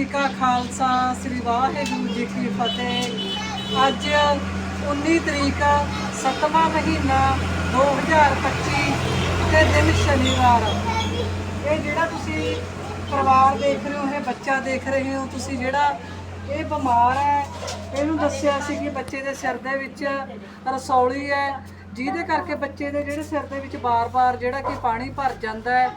ਜੀ ਕਾ ਖਾਲਸਾ, ਸ੍ਰੀ ਵਾਹਿਗੁਰੂ ਜੀ ਕੀ ਫਤਿਹ। ਅੱਜ 19 ਤਰੀਕ 7ਵਾਂ ਮਹੀਨਾ 2025 ਤੇ ਦਿਨ ਸ਼ਨੀਵਾਰ। ਇਹ ਜਿਹੜਾ ਤੁਸੀਂ ਪਰਿਵਾਰ ਦੇਖ ਰਹੇ ਹੋ, ਇਹ ਬੱਚਾ ਦੇਖ ਰਹੇ ਹੋ, ਤੁਸੀਂ ਜਿਹੜਾ ਇਹ ਬਿਮਾਰ ਹੈ, ਇਹਨੂੰ ਦੱਸਿਆ ਸੀ ਕਿ ਬੱਚੇ ਦੇ ਸਿਰ ਦੇ ਵਿੱਚ ਰਸੌਲੀ ਹੈ। ਜਿਹਦੇ ਕਰਕੇ ਬੱਚੇ ਦੇ ਜਿਹੜੇ ਸਿਰ ਦੇ ਵਿੱਚ ਬਾਰ-ਬਾਰ ਜਿਹੜਾ ਕਿ ਪਾਣੀ ਭਰ ਜਾਂਦਾ ਹੈ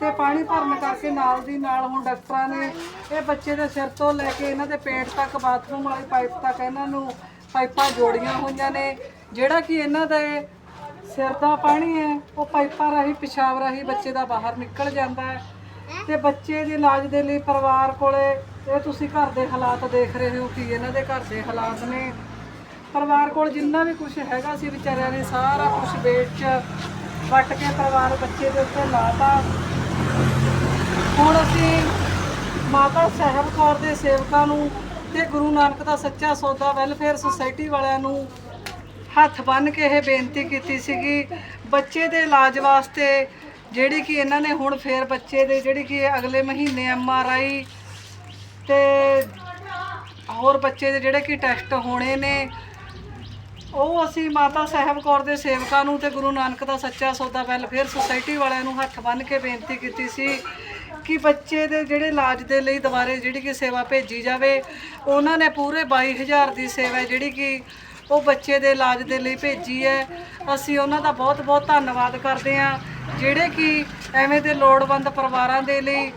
ਤੇ ਪਾਣੀ ਭਰਨ ਕਰਕੇ ਨਾਲ ਦੀ ਨਾਲ ਹੁਣ ਡਾਕਟਰਾਂ ਨੇ ਇਹ ਬੱਚੇ ਦੇ ਸਿਰ ਤੋਂ ਲੈ ਕੇ ਇਹਨਾਂ ਦੇ ਪੇਟ ਤੱਕ, ਬਾਥਰੂਮ ਵਾਲੀ ਪਾਈਪ ਤੱਕ ਇਹਨਾਂ ਨੂੰ ਪਾਈਪਾਂ ਜੋੜੀਆਂ ਹੋਈਆਂ ਨੇ। ਜਿਹੜਾ ਕਿ ਇਹਨਾਂ ਦੇ ਸਿਰ ਦਾ ਪਾਣੀ ਹੈ, ਉਹ ਪਾਈਪਾਂ ਰਾਹੀਂ, ਪਿਸ਼ਾਬ ਰਾਹੀਂ ਬੱਚੇ ਦਾ ਬਾਹਰ ਨਿਕਲ ਜਾਂਦਾ ਹੈ। ਤੇ ਬੱਚੇ ਦੇ ਇਲਾਜ ਦੇ ਲਈ ਪਰਿਵਾਰ ਕੋਲੇ ਇਹ ਤੁਸੀਂ ਘਰ ਦੇ ਹਾਲਾਤ ਦੇਖ ਰਹੇ ਹੋ ਕਿ ਇਹਨਾਂ ਦੇ ਘਰ ਦੇ ਹਾਲਾਤ ਨੇ। ਪਰਿਵਾਰ ਕੋਲ ਜਿੰਨਾ ਵੀ ਕੁਝ ਹੈਗਾ ਸੀ ਵਿਚਾਰਿਆਂ ਨੇ ਸਾਰਾ ਕੁਝ ਵੇਚ ਵੱਟ ਕੇ ਪਰਿਵਾਰ ਬੱਚੇ ਦੇ ਉੱਤੇ ਲਾਤਾ। ਹੁਣ ਅਸੀਂ ਮਾਤਾ ਸਾਹਿਬ ਕੌਰ ਦੇ ਸੇਵਕਾਂ ਨੂੰ ਤੇ ਗੁਰੂ ਨਾਨਕ ਦਾ ਸੱਚਾ ਸੌਦਾ ਵੈਲਫੇਅਰ ਸੁਸਾਇਟੀ ਵਾਲਿਆਂ ਨੂੰ ਹੱਥ ਬੰਨ੍ਹ ਕੇ ਇਹ ਬੇਨਤੀ ਕੀਤੀ ਸੀਗੀ, ਬੱਚੇ ਦੇ ਇਲਾਜ ਵਾਸਤੇ ਜਿਹੜੀ ਕਿ ਇਹਨਾਂ ਨੇ ਹੁਣ ਫੇਰ ਬੱਚੇ ਦੇ ਜਿਹੜੀ ਕਿ ਅਗਲੇ ਮਹੀਨੇ ਐਮ ਆਰ ਆਈ ਤੇ ਹੋਰ ਬੱਚੇ ਦੇ ਜਿਹੜੇ ਕਿ ਟੈਸਟ ਹੋਣੇ ਨੇ ਉਹ ਅਸੀਂ ਮਾਤਾ ਸਾਹਿਬ ਕੌਰ ਦੇ ਸੇਵਕਾਂ ਨੂੰ ਤੇ ਗੁਰੂ ਨਾਨਕ ਦਾ ਸੱਚਾ ਸੌਦਾ ਵੈਲਫੇਅਰ ਸੁਸਾਇਟੀ ਵਾਲਿਆਂ ਨੂੰ ਹੱਥ ਬੰਨ੍ਹ ਕੇ ਬੇਨਤੀ ਕੀਤੀ ਸੀ ਕਿ ਬੱਚੇ ਦੇ ਜਿਹੜੇ ਇਲਾਜ ਦੇ ਲਈ ਦੁਬਾਰੇ ਜਿਹੜੀ ਕਿ ਸੇਵਾ ਭੇਜੀ ਜਾਵੇ, ਉਹਨਾਂ ਨੇ ਪੂਰੇ 22000 ਦੀ ਸੇਵਾ ਜਿਹੜੀ ਕਿ ਉਹ ਬੱਚੇ ਦੇ ਇਲਾਜ ਦੇ ਲਈ ਭੇਜੀ ਹੈ। ਅਸੀਂ ਉਹਨਾਂ ਦਾ ਬਹੁਤ ਬਹੁਤ ਧੰਨਵਾਦ ਕਰਦੇ ਹਾਂ, ਜਿਹੜੇ ਕਿ ਐਵੇਂ ਦੇ ਲੋੜਵੰਦ ਪਰਿਵਾਰਾਂ ਦੇ ਲਈ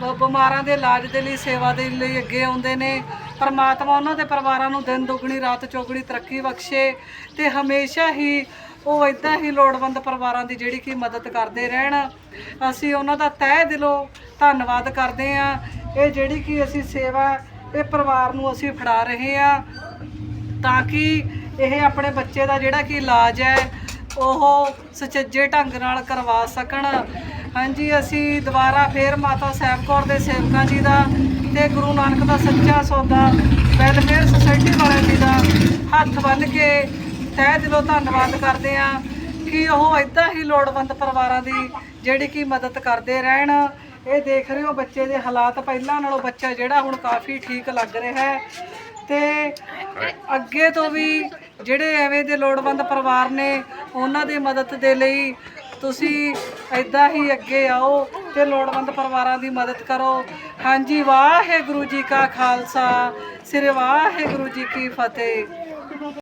ਬ- ਬਿਮਾਰਾਂ ਦੇ ਇਲਾਜ ਦੇ ਲਈ, ਸੇਵਾ ਦੇ ਲਈ ਅੱਗੇ ਆਉਂਦੇ ਨੇ। ਪਰਮਾਤਮਾ ਉਹਨਾਂ ਦੇ ਪਰਿਵਾਰਾਂ ਨੂੰ ਦਿਨ ਦੁੱਗਣੀ, ਰਾਤ ਚੌਗਣੀ ਤਰੱਕੀ ਬਖਸ਼ੇ ਤੇ ਹਮੇਸ਼ਾ ਹੀ ਉਹ ਇਦਾਂ ਹੀ ਲੋੜਵੰਦ ਪਰਿਵਾਰਾਂ ਦੀ ਜਿਹੜੀ ਕਿ ਮਦਦ ਕਰਦੇ ਰਹਿਣ। ਅਸੀਂ ਉਹਨਾਂ ਦਾ ਤਹਿ ਦਿਲੋਂ ਧੰਨਵਾਦ ਕਰਦੇ ਹਾਂ। ਇਹ ਜਿਹੜੀ ਕਿ ਅਸੀਂ ਸੇਵਾ ਇਹ ਪਰਿਵਾਰ ਨੂੰ ਅਸੀਂ ਫੜਾ ਰਹੇ ਹਾਂ ਤਾਂ ਕਿ ਇਹ ਆਪਣੇ ਬੱਚੇ ਦਾ ਜਿਹੜਾ ਕਿ ਇਲਾਜ ਹੈ, ਉਹ ਸੁਚੱਜੇ ਢੰਗ ਨਾਲ ਕਰਵਾ ਸਕਣ। ਹਾਂਜੀ, ਅਸੀਂ ਦੁਬਾਰਾ ਫੇਰ ਮਾਤਾ ਸਾਹਿਬ ਕੌਰ ਦੇ ਸੇਵਕਾਂ ਜੀ ਦਾ ਤੇ ਗੁਰੂ ਨਾਨਕ ਦਾ ਸੱਚਾ ਸੌਦਾ ਵੈਲਫੇਅਰ ਸੁਸਾਇਟੀ ਵਾਲਿਆਂ ਜੀ ਦਾ ਹੱਥ ਬੰਨ੍ਹ ਕੇ ਤਹਿ ਦਿਲੋਂ ਧੰਨਵਾਦ ਕਰਦੇ ਹਾਂ ਕਿ ਉਹ ਇਦਾਂ ਹੀ ਲੋੜਵੰਦ ਪਰਿਵਾਰਾਂ ਦੀ ਜਿਹੜੀ ਕਿ ਮਦਦ ਕਰਦੇ ਰਹਿਣ। ਇਹ ਦੇਖ ਰਹੇ ਹੋ ਬੱਚੇ ਦੇ ਹਾਲਾਤ, ਪਹਿਲਾਂ ਨਾਲੋਂ ਬੱਚਾ ਜਿਹੜਾ ਹੁਣ ਕਾਫੀ ਠੀਕ ਲੱਗ ਰਿਹਾ ਹੈ ਤੇ ਅੱਗੇ ਤੋਂ ਵੀ ਜਿਹੜੇ ਐਵੇਂ ਦੇ ਲੋੜਵੰਦ ਪਰਿਵਾਰ ਨੇ, ਉਹਨਾਂ ਦੀ ਮਦਦ ਦੇ ਲਈ ਤੁਸੀਂ ਐਦਾਂ ਹੀ ਅੱਗੇ ਆਓ ਤੇ ਲੋੜਵੰਦ ਪਰਿਵਾਰਾਂ ਦੀ ਮਦਦ ਕਰੋ। ਹਾਂਜੀ, ਵਾਹਿਗੁਰੂ ਜੀ ਕਾ ਖਾਲਸਾ, ਸ੍ਰੀ ਵਾਹਿਗੁਰੂ ਜੀ ਕੀ ਫਤਿਹ।